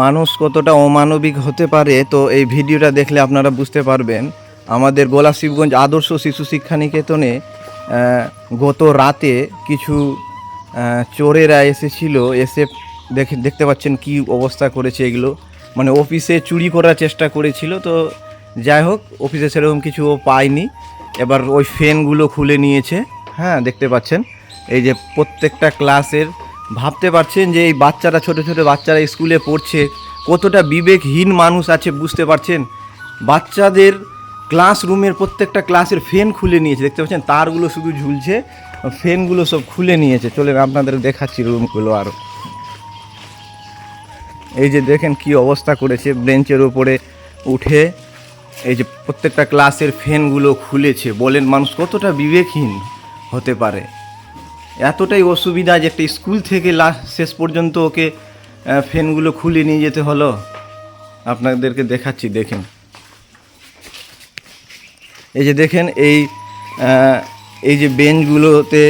মানুষ কতটা অমানবিক হতে পারে, তো এই ভিডিওটা দেখলে আপনারা বুঝতে পারবেন। আমাদের গোলা শিবগঞ্জ আদর্শ শিশু শিক্ষা নিকেতনে গত রাতে কিছু চোরেরা এসেছিল, এসে দেখে দেখতে পাচ্ছেন কি অবস্থা করেছে এগুলো। মানে অফিসে চুরি করার চেষ্টা করেছিল, তো যাই হোক, অফিসে সেরকম কিছু ও পায়নি। এবার ওই ফ্যানগুলো খুলে নিয়েছে। হ্যাঁ দেখতে পাচ্ছেন। এই যে প্রত্যেকটা ক্লাসের ভাবতে পারছেন যে এই বাচ্চারা, ছোট ছোট বাচ্চারা স্কুলে পড়ছে, কতটা বিবেকহীন মানুষ আছে বুঝতে পারছেন? বাচ্চাদের ক্লাসরুমের প্রত্যেকটা ক্লাসের ফ্যান খুলে নিয়েছে, দেখতে পাচ্ছেন? তারগুলো শুধু ঝুলছে ফ্যানগুলো সব খুলে নিয়েছে। চলেন, আপনাদের দেখাচ্ছি রুমগুলো আরও এই যে দেখেন কি অবস্থা করেছে, বেঞ্চের উপরে উঠে এই যে প্রত্যেকটা ক্লাসের ফ্যানগুলো খুলেছে। বলেন মানুষ কতটা বিবেকহীন হতে পারে। এতটাই অসুবিধা যে একটা স্কুল থেকে লাস্ট শেষ পর্যন্ত ওকে ফ্যানগুলো খুলে নিয়ে যেতে হলো। আপনাদেরকে দেখাচ্ছি, দেখেন। এই যে দেখেন, এই এই যে বেঞ্চগুলোতে,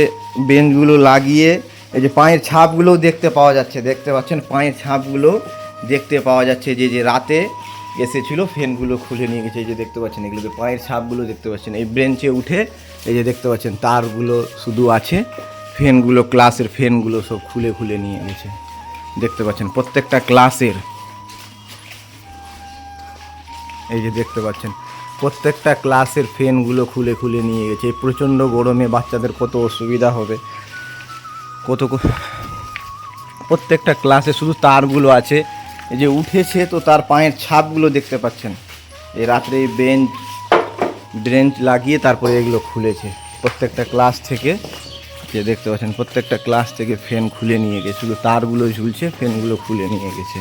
বেঞ্চগুলো লাগিয়ে, এই যে পায়ের ছাপগুলোও দেখতে পাওয়া যাচ্ছে, দেখতে পাচ্ছেন? পায়ের ছাপগুলো দেখতে পাওয়া যাচ্ছে, যে যে রাতে এসেছিল, ফ্যানগুলো খুলে নিয়ে গেছে, এই যে দেখতে পাচ্ছেন এগুলোকে পায়ের ছাপগুলো দেখতে পাচ্ছেন। এই বেঞ্চে উঠে, এই যে দেখতে পাচ্ছেন, তারগুলো শুধু আছে। ফ্যানগুলো, ক্লাসের ফ্যানগুলো সব খুলে খুলে নিয়ে গেছে। দেখতে পাচ্ছেন, প্রত্যেকটা ক্লাসের এই যে দেখতে পাচ্ছেন, প্রত্যেকটা ক্লাসের ফ্যানগুলো খুলে খুলে নিয়ে গেছে। এই প্রচণ্ড গরমে বাচ্চাদের কত অসুবিধা হবে। কত প্রত্যেকটা ক্লাসে শুধু তারগুলো আছে। এই যে উঠেছে তো তার পায়ের ছাপগুলো দেখতে পাচ্ছেন। এই রাত্রে এই বেঞ্চ ব্রেঞ্চ লাগিয়ে তারপরে এগুলো খুলেছে। প্রত্যেকটা ক্লাস থেকে যে দেখতে পাচ্ছেন প্রত্যেকটা ক্লাস থেকে ফ্যান খুলে নিয়ে গেছে। শুধু তারগুলো ঝুলছে ফ্যানগুলো খুলে নিয়ে গেছে।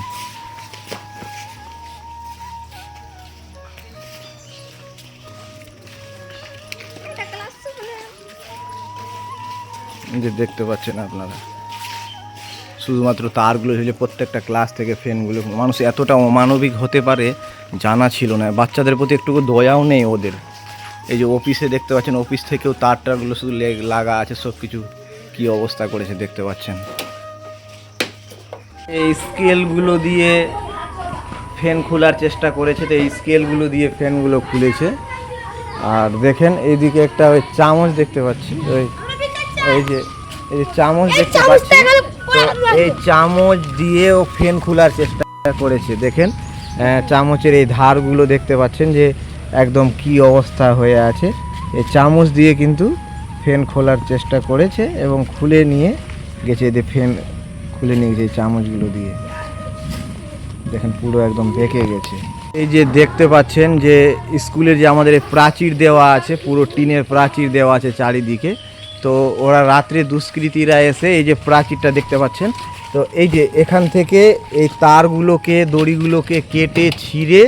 যে দেখতে পাচ্ছেন আপনারা। শুধুমাত্র তারগুলো ঝুলে প্রত্যেকটা ক্লাস থেকে ফ্যানগুলো মানুষ এতটা অমানবিক হতে পারে জানা ছিল না। বাচ্চাদের প্রতি একটু দয়াও নেই ওদের। এই যে অফিসে দেখতে পাচ্ছেন অফিস থেকেও তার টারগুলো শুধু লেগ- লাগা আছে সব কিছু কী অবস্থা করেছে দেখতে পাচ্ছেন। এই স্কেলগুলো দিয়ে ফ্যান খোলার চেষ্টা করেছে তো এই স্কেলগুলো দিয়ে ফ্যানগুলো খুলেছে। আর দেখেন এইদিকে একটা ওই চামচ দেখতে পাচ্ছি ওই এই যে এই যে চামচ দেখতে পাচ্ছি। তো এই চামচ দিয়ে ও ফ্যান খোলার চেষ্টা করেছে দেখেন। আহ, চামচের এই ধারগুলো দেখতে পাচ্ছেন যে একদম কি অবস্থা হয়ে আছে। এই চামচ দিয়ে কিন্তু ফ্যান খোলার চেষ্টা করেছে এবং খুলে নিয়ে গেছে এদের ফ্যান খুলে নিয়ে গেছে চামচগুলো দিয়ে। দেখেন পুরো একদম বেঁকে গেছে। এই যে দেখতে পাচ্ছেন যে স্কুলের যে আমাদের প্রাচীর দেওয়া আছে, পুরো টিনের প্রাচীর দেওয়া আছে চারিদিকে। তো ওরা রাত্রে দুষ্কৃতীরা এসে এই যে প্রাচীরটা দেখতে পাচ্ছেন। তো এই যে এখান থেকে এই তারগুলোকে, দড়িগুলোকে কেটে ছিঁড়ে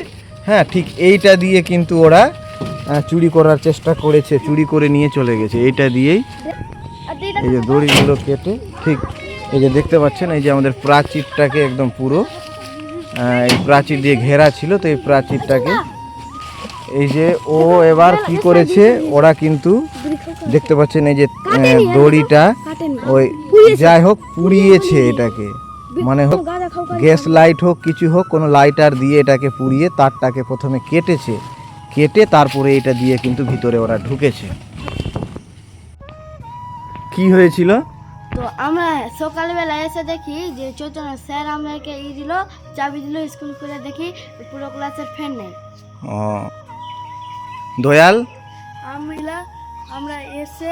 হ্যাঁ ঠিক এইটা দিয়ে কিন্তু ওরা চুরি করার চেষ্টা করেছে, চুরি করে নিয়ে চলে গেছে। এইটা দিয়েই এই যে দড়িগুলো কেটে, ঠিক, এই যে দেখতে পাচ্ছেন, এই যে আমাদের প্রাচীরটাকে একদম পুরো এই প্রাচীর দিয়ে ঘেরা ছিল, তো এই প্রাচীরটাকে, এই যে ও এবার কি করেছে, ওরা কিন্তু দেখতে পাচ্ছেন, এই যে দড়িটা ওই, যাই হোক, পুড়িয়েছে এটাকে। মানে হোক গ্যাস লাইট হোক কিছু হোক কোনো লাইটার দিয়ে এটাকে পুড়িয়ে তারটাকে প্রথমে কেটেছে। কেটে তারপরে এটা দিয়ে কিন্তু ভিতরে ওরা ঢুকেছে। কি হয়েছিল? তো আমরা সকালবেলা এসে দেখি যে চৈতন্য স্যার আমাকে ই দিল চাবি দিল স্কুল খুলে দেখি পুরো ক্লাসের ফ্যান নেই। ও। দয়াল? আমরা আমরা এসে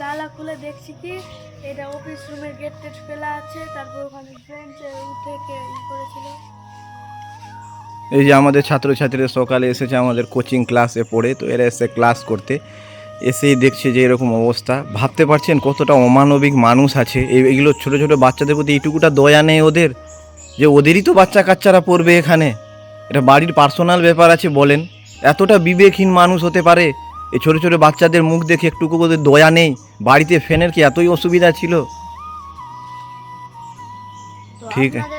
তালা খুলে দেখছি কি? এটা অফিস রুমের গেট টেট ফেলা আছে, তারপর ওখানে বেঞ্চে উঠে কে করেছিল? এই যে আমাদের ছাত্রছাত্রীরা সকালে এসেছে, আমাদের কোচিং ক্লাসে পড়ে, তো এরা এসে ক্লাস করতে। এসেই দেখছে যে এরকম অবস্থা। ভাবতে পারছেন কতটা অমানবিক মানুষ আছে? এই, এগুলো ছোটো ছোটো বাচ্চাদের প্রতি এইটুকুটা দয়া নেই ওদের? যে ওদেরই তো বাচ্চা কাচ্চারা পড়বে এখানে। এটা বাড়ির পার্সোনাল ব্যাপার আছে বলেন। এতটা বিবেকহীন মানুষ হতে পারে। এই ছোটো ছোটো বাচ্চাদের মুখ দেখে একটুকু ওদের দয়া নেই বাড়িতে ফ্যানের কি এতই অসুবিধা ছিল ঠিক আছে।